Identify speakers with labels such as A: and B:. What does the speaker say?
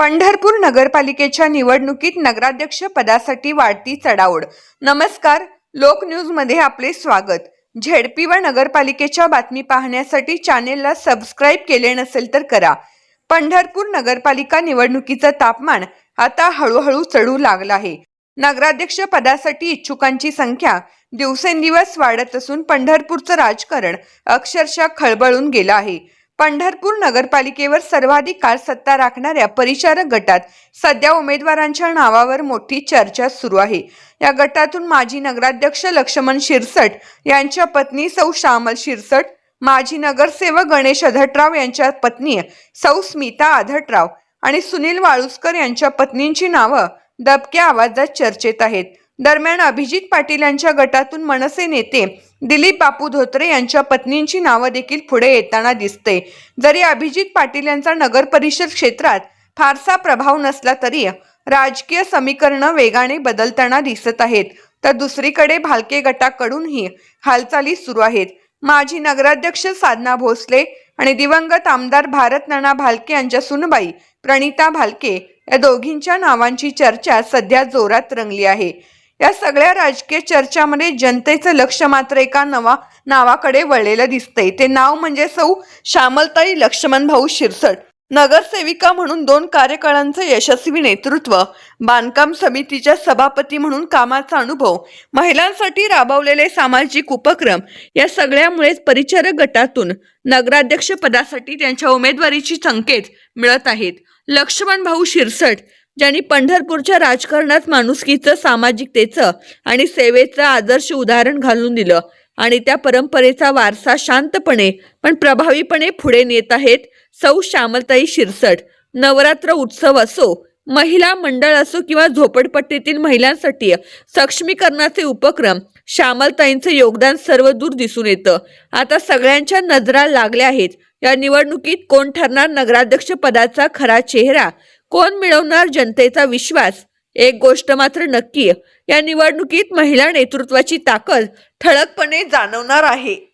A: पंढरपूर नगरपालिकेच्या निवडणुकीत नगराध्यक्ष पदासाठी वाढती चढाओढ. नमस्कार लोक न्यूजमध्ये आपले स्वागत. झेडपी व नगरपालिकेच्या बातमी पाहण्यासाठी चॅनेलला सबस्क्राईब केले नसेल तर करा. पंढरपूर नगरपालिका निवडणुकीचं तापमान आता हळूहळू चढू लागलं आहे. नगराध्यक्ष पदासाठी इच्छुकांची संख्या दिवसेंदिवस वाढत असून पंढरपूरचं राजकारण अक्षरशः खळबळून गेलं आहे. पंढरपूर नगरपालिकेवर सर्वाधिक काळ सत्ता राखणाऱ्या परिचारक गटात सध्या उमेदवारांच्या नावावर मोठी चर्चा सुरू आहे. या गटातून माजी नगराध्यक्ष लक्ष्मण शिरसट यांच्या पत्नी सौ श्यामल शिरसट माजी नगरसेवक गणेश अधटराव यांच्या पत्नी सौ स्मिता अधटराव आणि सुनील वाळुसकर यांच्या पत्नींची नावं दबक्या आवाजात चर्चेत आहेत. दरम्यान अभिजित पाटील यांच्या गटातून मनसे नेते दिलीप बापू धोत्रे यांच्या पत्नींची नावं देखील पुढे येताना दिसते. जरी अभिजित पाटील यांचा नगर परिषद क्षेत्रात फारसा प्रभाव नसला तरी राजकीय समीकरणं वेगाने बदलताना दिसत आहेत. तर दुसरीकडे भालके गटाकडूनही हालचाली सुरू आहेत. माजी नगराध्यक्ष साधना भोसले आणि दिवंगत आमदार भारत नाना भालके यांच्या सुनबाई प्रणिता भालके या दोघींच्या नावांची चर्चा सध्या जोरात रंगली आहे. या सगळ्या राजकीय चर्चामध्ये जनतेचं लक्ष मात्र एका नवा नावाकडे वळलेलं दिसतंय. ते नाव म्हणजे सौ श्यामलताई लक्ष्मण भाऊ शिरसट. नगरसेविका म्हणून दोन कार्यकाळांचं यशस्वी नेतृत्व बांधकाम समितीच्या सभापती म्हणून कामाचा अनुभव महिलांसाठी राबवलेले सामाजिक उपक्रम या सगळ्यामुळेच परिचारक गटातून नगराध्यक्ष पदासाठी त्यांच्या उमेदवारीची संकेत मिळत आहेत. लक्ष्मण भाऊ शिरसट ज्यांनी पंढरपूरच्या राजकारणात माणुसकीचं सामाजिकतेचं आणि सेवेचं आदर्श उदाहरण घालून दिलं. आणि त्या परंपरेचा वारसा शांतपणे पण प्रभावीपणे पुढे नेत आहेत सौ श्यामलताई शिरसट. नवरात्र उत्सव असो महिला मंडळ असो किंवा झोपडपट्टीतील महिलांसाठी सक्षमीकरणाचे उपक्रम श्यामलताईंचं योगदान सर्वदूर दिसून येतं. आता सगळ्यांच्या नजरा लागल्या आहेत. या निवडणुकीत कोण ठरणार नगराध्यक्ष पदाचा खरा चेहरा? कोण मिळवणार जनतेचा विश्वास? एक गोष्ट मात्र नक्की या निवडणुकीत महिला नेतृत्वाची ताकद ठळकपणे जाणवणार आहे.